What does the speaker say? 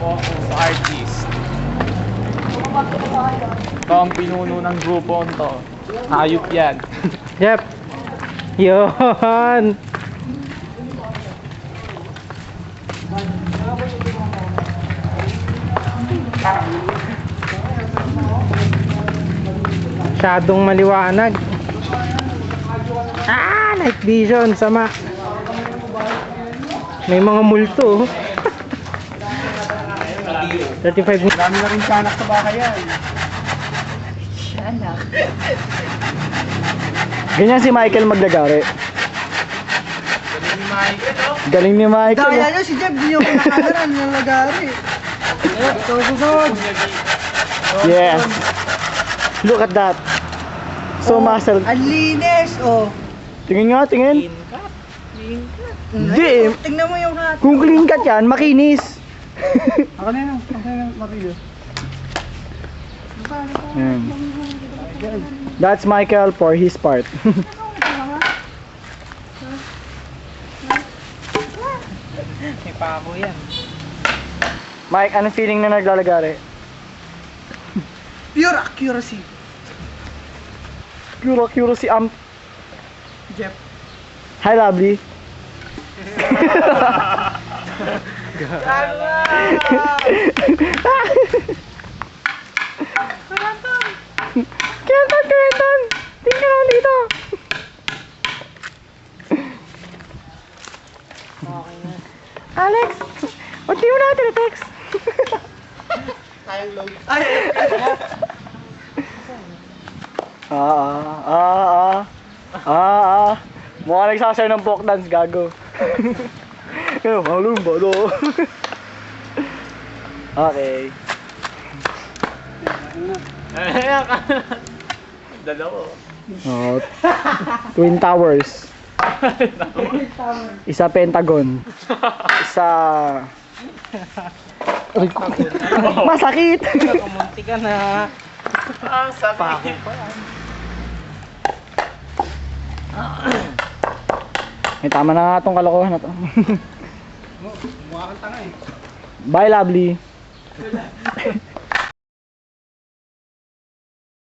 focus artist. Ito ang pinuno ng grupo to. Hayop yan. Yep. Yun. Masyadong maliwanag. Ah, night vision, sama. May mga multo. Oh. 35 minutes. Dami na rin kanak sa baka yan. Ganyan si Michael maglagari. Galing ni Michael, oh. Galing ni Michael. Daya oh. nyo si Jeff, di yung pinakaharan ng lagari. Ito, susunod. Yeah. Look at that. So Oh, muscle. Ang linis, oh. Tingin nga, tingin. Hindi eh. Tingnan mo yung hat. Kung clean cut yan, makinis. Ako na yun, ako na yun, Mario. Yan. That's Michael for his part. May pako yan. Mike, anong feeling na naglalagari? Pure accuracy. Curo si Amp. Jeff. Hi, lovely. Kenton, Kenton! Tingnan ka lang dito. Alex, di mo natin text Tayong load. Ay, Ah, ah, ah, ah. Ah, ah. Mukha nagsasayaw ng folk dance, gago. Yung halong bado. okay. Ayan ka. Dalawa. Oh, Twin Towers. Isa Pentagon. Isa... Masakit! kumunti ka na. Ang sabi. May tama na nga itong kalokohan na to. Mukha kang tanga eh. Bye, lovely.